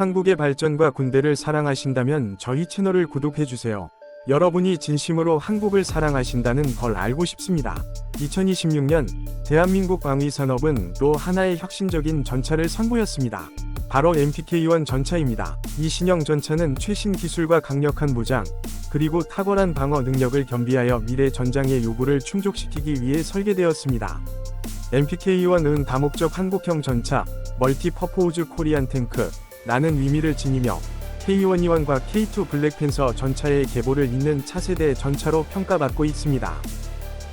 한국의 발전과 군대를 사랑하신다면 저희 채널을 구독해주세요. 여러분이 진심으로 한국을 사랑하신다는 걸 알고 싶습니다. 2026년 대한민국 방위산업은 또 하나의 혁신적인 전차를 선보였습니다. 바로 MPK-1 전차입니다. 이 신형 전차는 최신 기술과 강력한 무장, 그리고 탁월한 방어 능력을 겸비하여 미래 전장의 요구를 충족시키기 위해 설계되었습니다. MPK-1은 다목적 한국형 전차, 멀티 퍼포즈 코리안 탱크, 라는 의미를 지니며 K1E1과 K2 블랙팬서 전차의 계보를 잇는 차세대 전차로 평가받고 있습니다.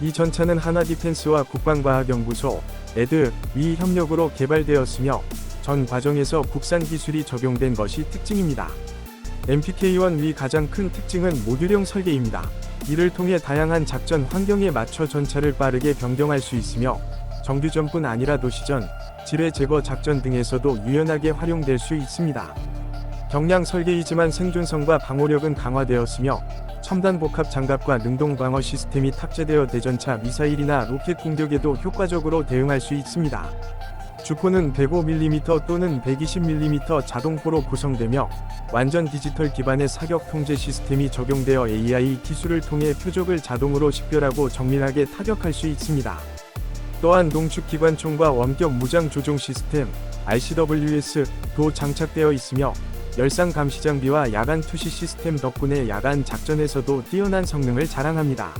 이 전차는 하나 디펜스와 국방과학연구소, 에드, 위 협력으로 개발되었으며 전 과정에서 국산 기술이 적용된 것이 특징입니다. MPK-1 위 가장 큰 특징은 모듈형 설계입니다. 이를 통해 다양한 작전 환경에 맞춰 전차를 빠르게 변경할 수 있으며 정규전뿐 아니라 도시전, 지뢰 제거 작전 등에서도 유연하게 활용될 수 있습니다. 경량 설계이지만 생존성과 방호력은 강화되었으며 첨단 복합 장갑과 능동 방어 시스템이 탑재되어 대전차 미사일이나 로켓 공격에도 효과적으로 대응할 수 있습니다. 주포는 105mm 또는 120mm 자동포로 구성되며 완전 디지털 기반의 사격 통제 시스템이 적용되어 AI 기술을 통해 표적을 자동으로 식별하고 정밀하게 타격할 수 있습니다. 또한 농축 기관총과 원격 무장 조종 시스템 RCWS도 장착되어 있으며 열상 감시 장비와 야간 투시 시스템 덕분에 야간 작전에서도 뛰어난 성능을 자랑합니다.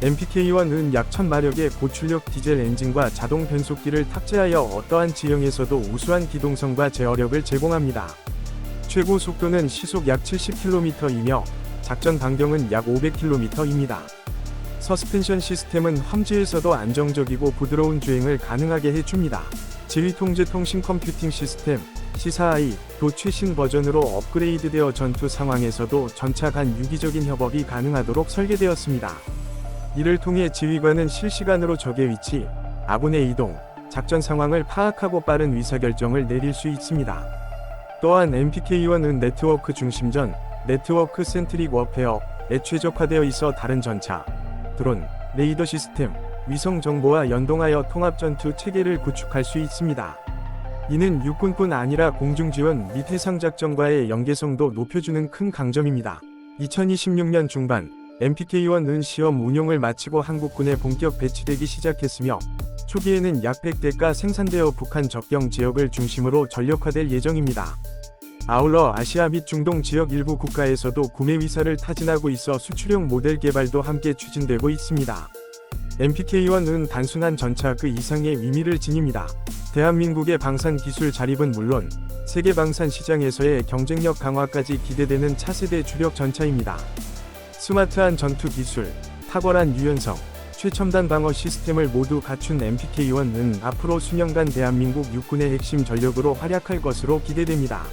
MPK-1은 약 1000마력의 고출력 디젤 엔진과 자동 변속기를 탑재하여 어떠한 지형에서도 우수한 기동성과 제어력을 제공합니다. 최고 속도는 시속 약 70km이며 작전 반경은 약 500km입니다. 서스펜션 시스템은 험지에서도 안정적이고 부드러운 주행을 가능하게 해줍니다. 지휘 통제 통신 컴퓨팅 시스템 C4i도 최신 버전으로 업그레이드되어 전투 상황에서도 전차 간 유기적인 협업이 가능하도록 설계되었습니다. 이를 통해 지휘관은 실시간으로 적의 위치, 아군의 이동, 작전 상황을 파악하고 빠른 의사결정을 내릴 수 있습니다. 또한 MPK-1은 네트워크 중심전, 네트워크 센트릭 워페어에 최적화되어 있어 다른 전차, 드론, 레이더 시스템, 위성 정보와 연동하여 통합 전투 체계를 구축할 수 있습니다. 이는 육군뿐 아니라 공중 지원 및 해상 작전과의 연계성도 높여주는 큰 강점입니다. 2026년 중반 MPK-1은 시험 운용을 마치고 한국군에 본격 배치되기 시작했으며 초기에는 약 100대가 생산되어 북한 접경 지역을 중심으로 전력화될 예정입니다. 아울러 아시아 및 중동 지역 일부 국가에서도 구매 위사를 타진하고 있어 수출용 모델 개발도 함께 추진되고 있습니다. MPK-1은 단순한 전차 그 이상의 의미를 지닙니다. 대한민국의 방산 기술 자립은 물론 세계 방산 시장에서의 경쟁력 강화까지 기대되는 차세대 주력 전차입니다. 스마트한 전투 기술, 탁월한 유연성, 최첨단 방어 시스템을 모두 갖춘 MPK-1은 앞으로 수년간 대한민국 육군의 핵심 전력으로 활약할 것으로 기대됩니다.